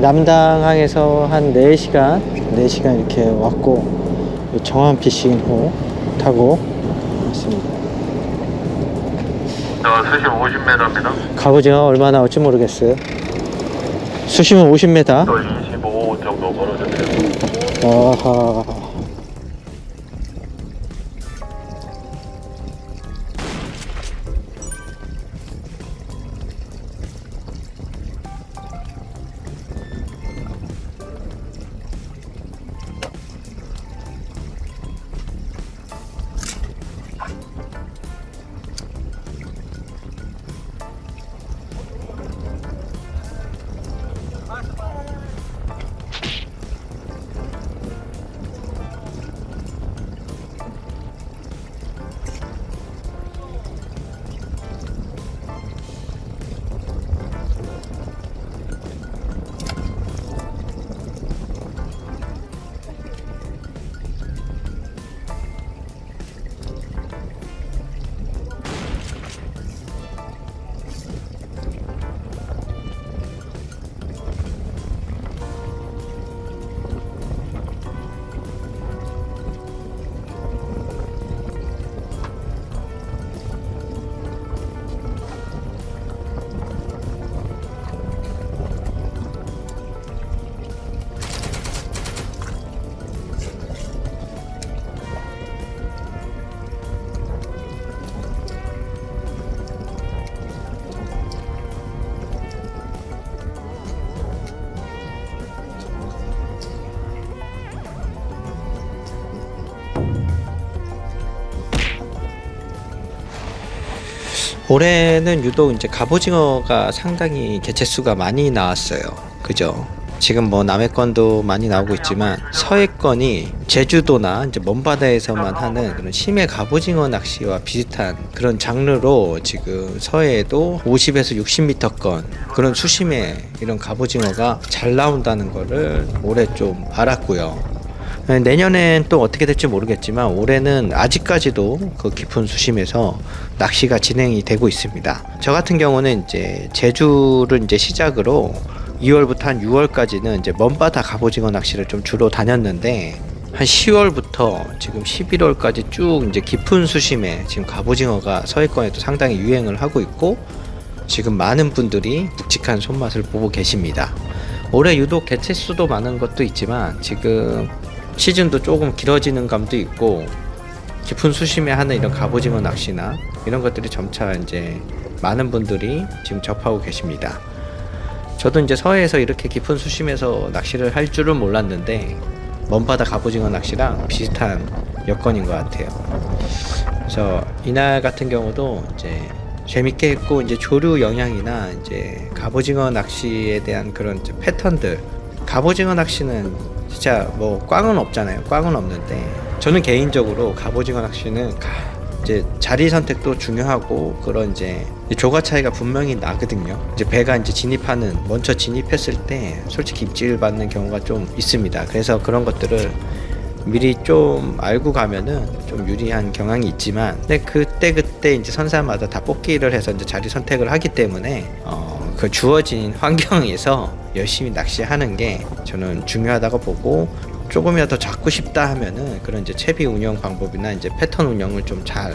남당항에서 한 4시간, 4시간 이렇게 왔고, 정한 피싱호 타고 왔습니다. 저 수심 50m입니다. 갑오징어 얼마 나 올지 모르겠어요. 수심은 50m. 또25 정도 걸어주세요. 아하. 올해는 유독 이제 갑오징어가 상당히 개체수가 많이 나왔어요. 그죠? 지금 뭐 남해권도 많이 나오고 있지만 서해권이 제주도나 이제 먼바다에서만 하는 그런 심해 갑오징어 낚시와 비슷한 그런 장르로 지금 서해에도 50에서 60m권 그런 수심의 이런 갑오징어가 잘 나온다는 거를 올해 좀 알았고요. 네, 내년엔 또 어떻게 될지 모르겠지만 올해는 아직까지도 그 깊은 수심에서 낚시가 진행이 되고 있습니다. 저 같은 경우는 이제 제주를 이제 시작으로 2월부터 한 6월까지는 이제 먼바다 갑오징어 낚시를 좀 주로 다녔는데 한 10월부터 지금 11월까지 쭉 이제 깊은 수심에 지금 갑오징어가 서해권에도 상당히 유행을 하고 있고 지금 많은 분들이 묵직한 손맛을 보고 계십니다. 올해 유독 개체수도 많은 것도 있지만 지금 시즌도 조금 길어지는 감도 있고 깊은 수심에 하는 이런 갑오징어 낚시나 이런 것들이 점차 이제 많은 분들이 지금 접하고 계십니다. 저도 이제 서해에서 이렇게 깊은 수심에서 낚시를 할 줄은 몰랐는데 먼바다 갑오징어 낚시랑 비슷한 여건인 것 같아요. 그래서 이날 같은 경우도 이제 재밌게 했고 이제 조류 영향이나 이제 갑오징어 낚시에 대한 그런 패턴들 갑오징어 낚시는 진짜 뭐 꽝은 없잖아요. 꽝은 없는데 저는 개인적으로 갑오징어 낚시는 가- 이제 자리 선택도 중요하고 그런 이제 조가 차이가 분명히 나거든요. 이제 배가 이제 진입하는 먼저 진입했을 때 솔직히 입질 받는 경우가 좀 있습니다. 그래서 그런 것들을 미리 좀 알고 가면은 좀 유리한 경향이 있지만 근데 그때 그때 이제 선사마다 다 뽑기를 해서 이제 자리 선택을 하기 때문에 어 그 주어진 환경에서 열심히 낚시하는 게 저는 중요하다고 보고 조금이라도 잡고 싶다 하면은 그런 이제 채비 운영 방법이나 이제 패턴 운영을 좀 잘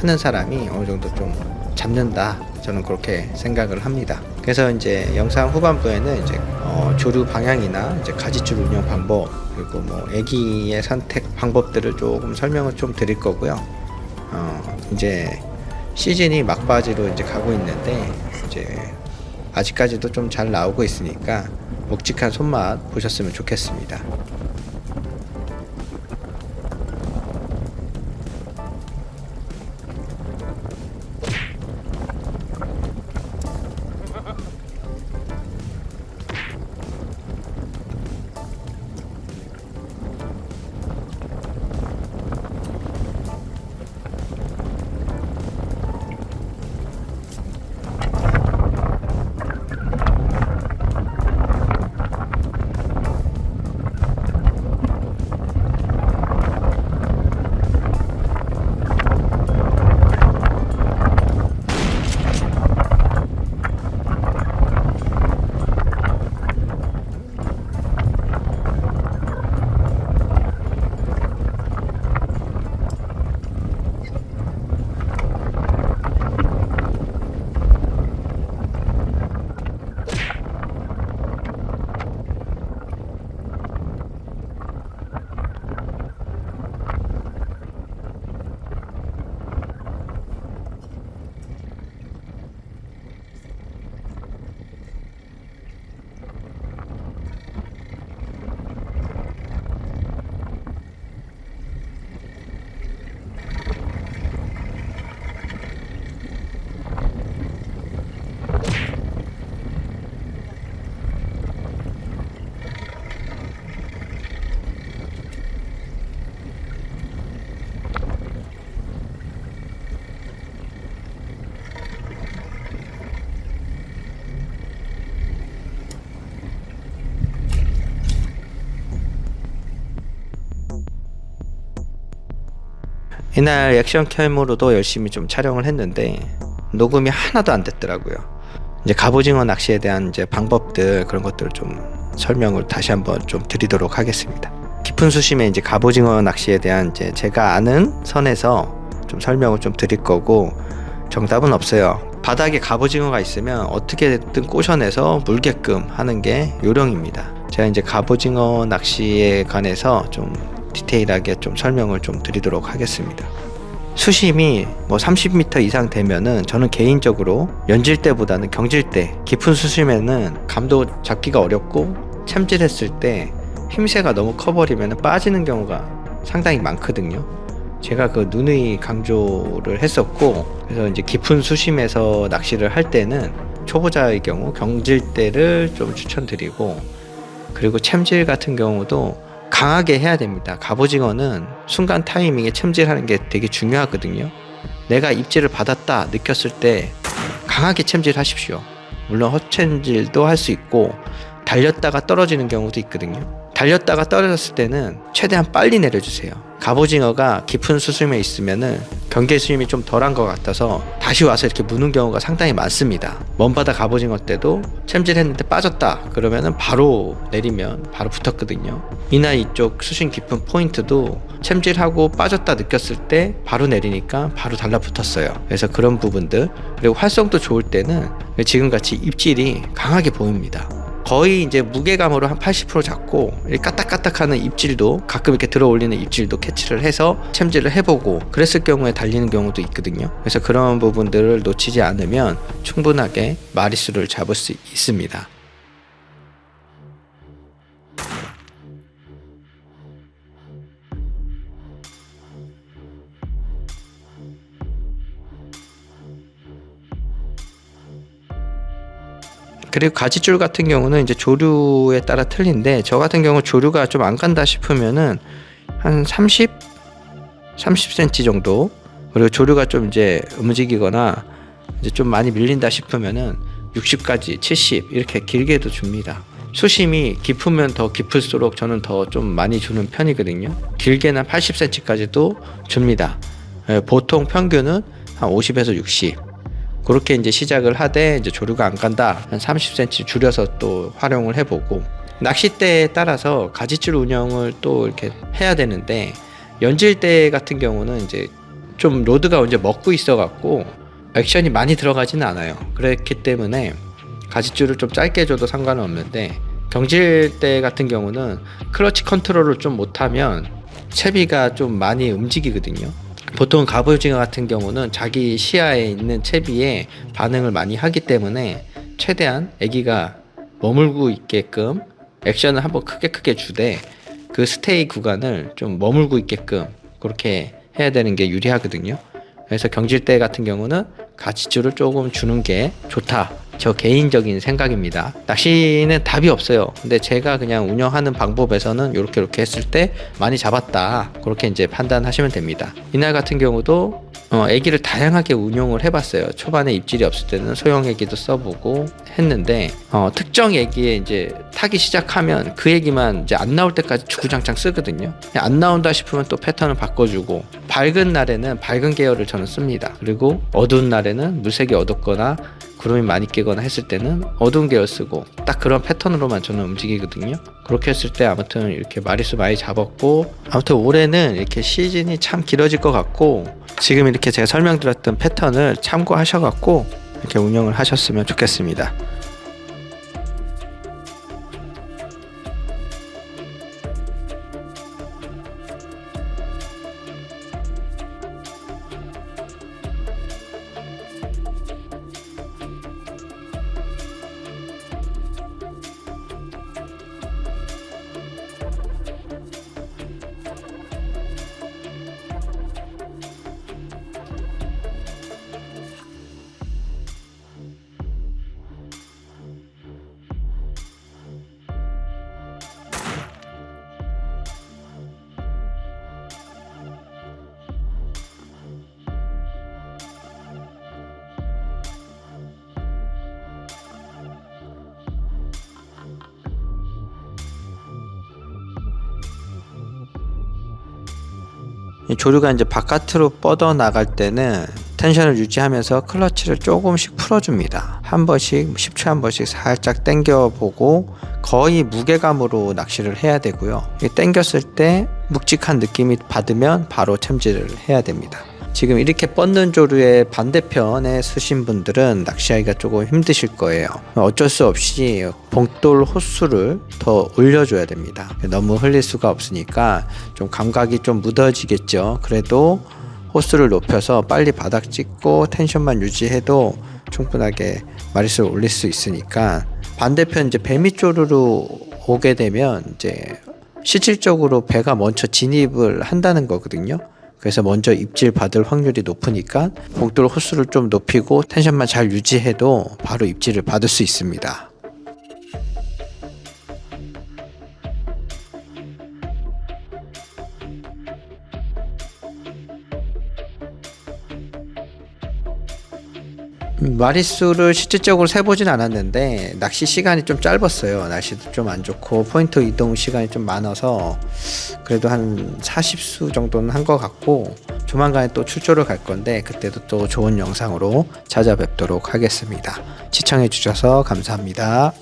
하는 사람이 어느 정도 좀 잡는다 저는 그렇게 생각을 합니다. 그래서 이제 영상 후반부에는 이제 어, 조류 방향이나 이제 가지줄 운영 방법 그리고 뭐 애기의 선택 방법들을 조금 설명을 좀 드릴 거고요. 어, 이제 시즌이 막바지로 이제 가고 있는데 이제 아직까지도 좀 잘 나오고 있으니까 묵직한 손맛 보셨으면 좋겠습니다. 이날 액션 캠으로도 열심히 좀 촬영을 했는데 녹음이 하나도 안 됐더라고요. 이제 갑오징어 낚시에 대한 이제 방법들 그런 것들을 좀 설명을 다시 한번 좀 드리도록 하겠습니다. 깊은 수심에 이제 갑오징어 낚시에 대한 이제 제가 아는 선에서 좀 설명을 좀 드릴 거고 정답은 없어요. 바닥에 갑오징어가 있으면 어떻게든 꼬셔내서 물게끔 하는 게 요령입니다. 제가 이제 갑오징어 낚시에 관해서 좀 디테일하게 좀 설명을 좀 드리도록 하겠습니다. 수심이 뭐 30m 이상 되면은 저는 개인적으로 연질 때보다는 경질 때 깊은 수심에는 감도 잡기가 어렵고 챔질했을 때 힘새가 너무 커버리면 빠지는 경우가 상당히 많거든요. 제가 그 누누이 강조를 했었고 그래서 이제 깊은 수심에서 낚시를 할 때는 초보자의 경우 경질대를 좀 추천드리고 그리고 챔질 같은 경우도 강하게 해야 됩니다. 갑오징어는 순간 타이밍에 챔질하는 게 되게 중요하거든요. 내가 입질을 받았다 느꼈을 때 강하게 챔질하십시오. 물론 헛챔질도 할 수 있고 달렸다가 떨어지는 경우도 있거든요. 달렸다가 떨어졌을 때는 최대한 빨리 내려주세요. 갑오징어가 깊은 수심에 있으면은 경계 수심이 좀 덜한 것 같아서 다시 와서 이렇게 무는 경우가 상당히 많습니다. 먼바다 갑오징어 때도 챔질했는데 빠졌다 그러면은 바로 내리면 바로 붙었거든요. 이날 이쪽 수심 깊은 포인트도 챔질하고 빠졌다 느꼈을 때 바로 내리니까 바로 달라붙었어요. 그래서 그런 부분들 그리고 활성도 좋을 때는 지금같이 입질이 강하게 보입니다. 거의 이제 무게감으로 한 80% 잡고 이 까딱까딱하는 입질도 가끔 이렇게 들어 올리는 입질도 캐치를 해서 챔질을 해보고 그랬을 경우에 달리는 경우도 있거든요. 그래서 그런 부분들을 놓치지 않으면 충분하게 마리수를 잡을 수 있습니다. 그리고 가지줄 같은 경우는 이제 조류에 따라 틀린데 저 같은 경우 조류가 좀 안 간다 싶으면은 한 30, 30cm 정도 그리고 조류가 좀 이제 움직이거나 이제 좀 많이 밀린다 싶으면은 60까지 70 이렇게 길게도 줍니다. 수심이 깊으면 더 깊을수록 저는 더 좀 많이 주는 편이거든요. 길게는 80cm까지도 줍니다. 예, 보통 평균은 한 50에서 60. 그렇게 이제 시작을 하되 이제 조류가 안 간다. 한 30cm 줄여서 또 활용을 해보고 낚싯대에 따라서 가지줄 운영을 또 이렇게 해야 되는데 연질대 같은 경우는 이제 좀 로드가 이제 먹고 있어 갖고 액션이 많이 들어가지는 않아요. 그렇기 때문에 가지줄을 좀 짧게 줘도 상관은 없는데 경질대 같은 경우는 클러치 컨트롤을 좀 못하면 채비가 좀 많이 움직이거든요 보통 갑오징어 같은 경우는 자기 시야에 있는 채비에 반응을 많이 하기 때문에 최대한 아기가 머물고 있게끔 액션을 한번 크게 크게 주되 그 스테이 구간을 좀 머물고 있게끔 그렇게 해야 되는 게 유리하거든요. 그래서 경질대 같은 경우는 가지줄을 조금 주는 게 좋다. 저 개인적인 생각입니다. 낚시는 답이 없어요. 근데 제가 그냥 운영하는 방법에서는 이렇게 이렇게 했을 때 많이 잡았다. 그렇게 이제 판단하시면 됩니다. 이날 같은 경우도 어, 애기를 다양하게 운용을 해봤어요. 초반에 입질이 없을 때는 소형 애기도 써보고 했는데 어, 특정 애기에 이제 타기 시작하면 그 애기만 이제 안 나올 때까지 주구장창 쓰거든요. 안 나온다 싶으면 또 패턴을 바꿔주고 밝은 날에는 밝은 계열을 저는 씁니다. 그리고 어두운 날에는 물색이 어둡거나 구름이 많이 끼거나 했을 때는 어두운 계열 쓰고 딱 그런 패턴으로만 저는 움직이거든요. 그렇게 했을 때 아무튼 이렇게 마리수 많이 잡았고 아무튼 올해는 이렇게 시즌이 참 길어질 것 같고 지금 이렇게 제가 설명드렸던 패턴을 참고하셔갖고 이렇게 운영을 하셨으면 좋겠습니다. 조류가 이제 바깥으로 뻗어 나갈 때는 텐션을 유지하면서 클러치를 조금씩 풀어줍니다. 한 번씩 10초 한 번씩 살짝 당겨 보고 거의 무게감으로 낚시를 해야 되고요. 이 당겼을 때 묵직한 느낌이 받으면 바로 챔질을 해야 됩니다. 지금 이렇게 뻗는 조류의 반대편에 쓰신 분들은 낚시하기가 조금 힘드실 거예요. 어쩔 수 없이 봉돌 호수를 더 올려줘야 됩니다. 너무 흘릴 수가 없으니까 좀 감각이 좀 묻어지겠죠. 그래도 호수를 높여서 빨리 바닥 찍고 텐션만 유지해도 충분하게 마리수를 올릴 수 있으니까 반대편 이제 배밑조류로 오게 되면 이제 실질적으로 배가 먼저 진입을 한다는 거거든요. 그래서 먼저 입질 받을 확률이 높으니까 봉돌 호수를 좀 높이고 텐션만 잘 유지해도 바로 입질을 받을 수 있습니다. 마리수를 실질적으로 세보진 않았는데 낚시 시간이 좀 짧았어요. 날씨도 좀 안 좋고 포인트 이동 시간이 좀 많아서 그래도 한 40수 정도는 한 것 같고 조만간에 또 출조를 갈 건데 그때도 또 좋은 영상으로 찾아뵙도록 하겠습니다. 시청해 주셔서 감사합니다.